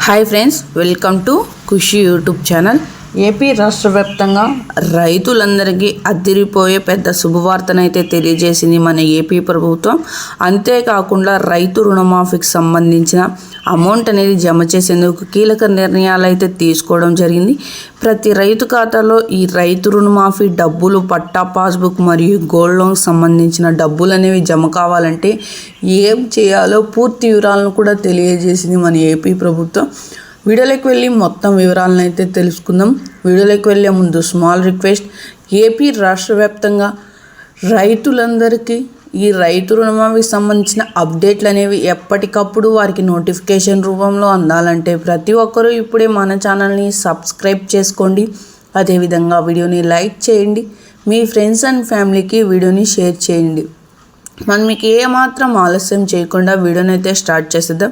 hi friends welcome to Khushi YouTube channel AP రాష్ట్ర వ్యాప్తంగా రైతులందరికీ అదిరిపోయే పెద్ద శుభవార్తనైతే తెలియజేసింది మన ఏపీ ప్రభుత్వం. అంతేకాకుండా రైతు రుణమాఫీకి సంబంధించిన అమౌంట్ అనేది జమ చేసేందుకు కీలక నిర్ణయాలు అయితే తీసుకోవడం జరిగింది. ప్రతి రైతు ఖాతాలో ఈ రైతు రుణమాఫీ డబ్బులు పట్టా పాస్బుక్ మరియు గోల్డ్ లోన్కి సంబంధించిన డబ్బులు అనేవి జమ కావాలంటే ఏం చేయాలో పూర్తి వివరాలను కూడా తెలియజేసింది మన ఏపీ ప్రభుత్వం. వీడియోలోకి వెళ్ళి మొత్తం వివరాలను అయితే తెలుసుకుందాం. వీడియోలోకి వెళ్ళే ముందు స్మాల్ రిక్వెస్ట్ ఏపీ రాష్ట్ర వ్యాప్తంగా రైతులందరికీ ఈ రైతు రుణమాఫీకి సంబంధించిన అప్డేట్లు అనేవి ఎప్పటికప్పుడు వారికి నోటిఫికేషన్ రూపంలో అందాలంటే ప్రతి ఒక్కరూ ఇప్పుడే మన ఛానల్ని సబ్స్క్రైబ్ చేసుకోండి. అదేవిధంగా వీడియోని లైక్ చేయండి. మీ ఫ్రెండ్స్ అండ్ ఫ్యామిలీకి వీడియోని షేర్ చేయండి. మనం మీకు ఏమాత్రం ఆలస్యం చేయకుండా వీడియోనైతే స్టార్ట్ చేసేద్దాం.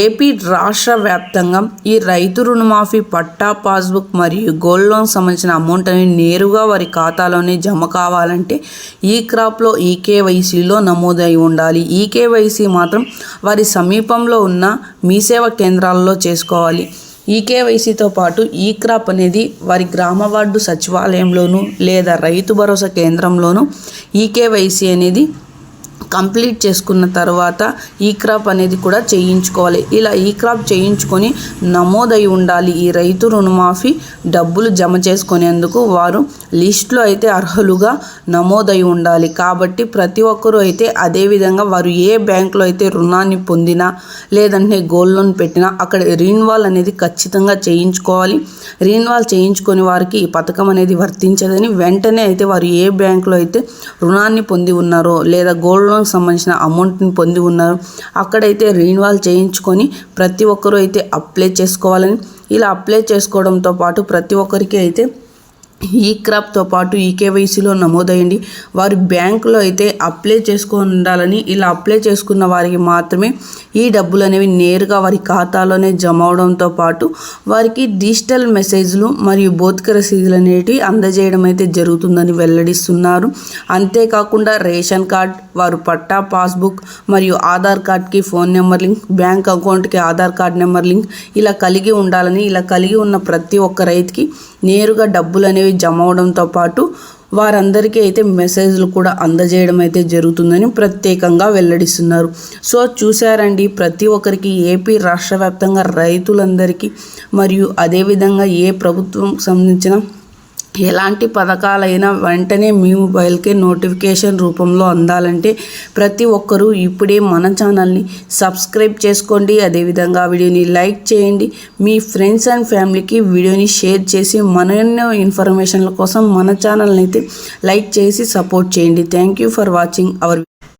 ఏపీ రాష్ట్ర వ్యాప్తంగా ఈ రైతు రుణమాఫీ పట్టా పాస్బుక్ మరియు గోల్డ్ లోన్ సంబంధించిన అమౌంట్ అనేది నేరుగా వారి ఖాతాలోనే జమ కావాలంటే ఈ క్రాప్లో ఈకేవైసీలో నమోదై ఉండాలి. ఈకేవైసీ మాత్రం వారి సమీపంలో ఉన్న మీ సేవ కేంద్రాల్లో చేసుకోవాలి. ఈకేవైసీతో పాటు ఈ క్రాప్ అనేది వారి గ్రామ వార్డు సచివాలయంలోనూ లేదా రైతు భరోసా కేంద్రంలోనూ ఈకేవైసీ అనేది కంప్లీట్ చేసుకున్న తర్వాత ఈ క్రాప్ అనేది కూడా చేయించుకోవాలి. ఇలా ఈ క్రాప్ చేయించుకొని నమోదై ఉండాలి. ఈ రైతు రుణమాఫీ డబ్బులు జమ చేసుకునేందుకు వారు లిస్టులో అయితే అర్హులుగా నమోదై ఉండాలి. కాబట్టి ప్రతి ఒక్కరూ అయితే అదేవిధంగా వారు ఏ బ్యాంకులో అయితే రుణాన్ని పొందినా లేదంటే గోల్డ్ లోన్ పెట్టినా అక్కడ రీన్వాల్ అనేది ఖచ్చితంగా చేయించుకోవాలి. రీన్వాల్ చేయించుకొని వారికి ఈ పథకం అనేది వర్తించదని వెంటనే అయితే వారు ఏ బ్యాంకులో అయితే రుణాన్ని పొంది ఉన్నారో లేదా గోల్డ్ లోన్ సంబంధించిన అమౌంట్ని పొంది ఉన్నారు. అక్కడైతే రీన్వాల్ చేయించుకొని ప్రతి ఒక్కరూ అయితే అప్లై చేసుకోవాలని. ఇలా అప్లై చేసుకోవడంతో పాటు ప్రతి ఒక్కరికి అయితే ఈ క్రాప్తో పాటు ఈ కేవైసీలో నమోదయ్యండి. వారు బ్యాంకులో అయితే అప్లై చేసుకొని ఉండాలని ఇలా అప్లై చేసుకున్న వారికి మాత్రమే ఈ డబ్బులు అనేవి నేరుగా వారి ఖాతాలోనే జమ అవడంతో పాటు వారికి డిజిటల్ మెసేజ్లు మరియు భౌతిక రసీదులు అనేటివి అందజేయడం అయితే జరుగుతుందని వెల్లడిస్తున్నారు. అంతేకాకుండా రేషన్ కార్డ్ వారు పట్టా పాస్బుక్ మరియు ఆధార్ కార్డ్కి ఫోన్ నెంబర్ లింక్ బ్యాంక్ అకౌంట్కి ఆధార్ కార్డ్ నెంబర్ లింక్ ఇలా కలిగి ఉండాలని ఇలా కలిగి ఉన్న ప్రతి ఒక్క రైతుకి నేరుగా డబ్బులు అనేవి జమ అవడంతో పాటు వారందరికీ అయితే మెసేజ్లు కూడా అందజేయడం అయితే జరుగుతుందని ప్రత్యేకంగా వెల్లడిస్తున్నారు. సో చూశారండి ప్రతి ఒక్కరికి ఏపీ రాష్ట్ర వ్యాప్తంగా రైతులందరికీ మరియు అదేవిధంగా ఏ ప్రభుత్వం సంబంధించిన ఎలాంటి పథకాలైనా వెంటనే మీ మొబైల్కే నోటిఫికేషన్ రూపంలో అందాలంటే ప్రతి ఒక్కరూ ఇప్పుడే మన ఛానల్ని సబ్స్క్రైబ్ చేసుకోండి. అదేవిధంగా వీడియోని లైక్ చేయండి. మీ ఫ్రెండ్స్ అండ్ ఫ్యామిలీకి వీడియోని షేర్ చేసి మరెన్నో ఇన్ఫర్మేషన్ల కోసం మన ఛానల్ని అయితే లైక్ చేసి సపోర్ట్ చేయండి. Thank you for watching. Our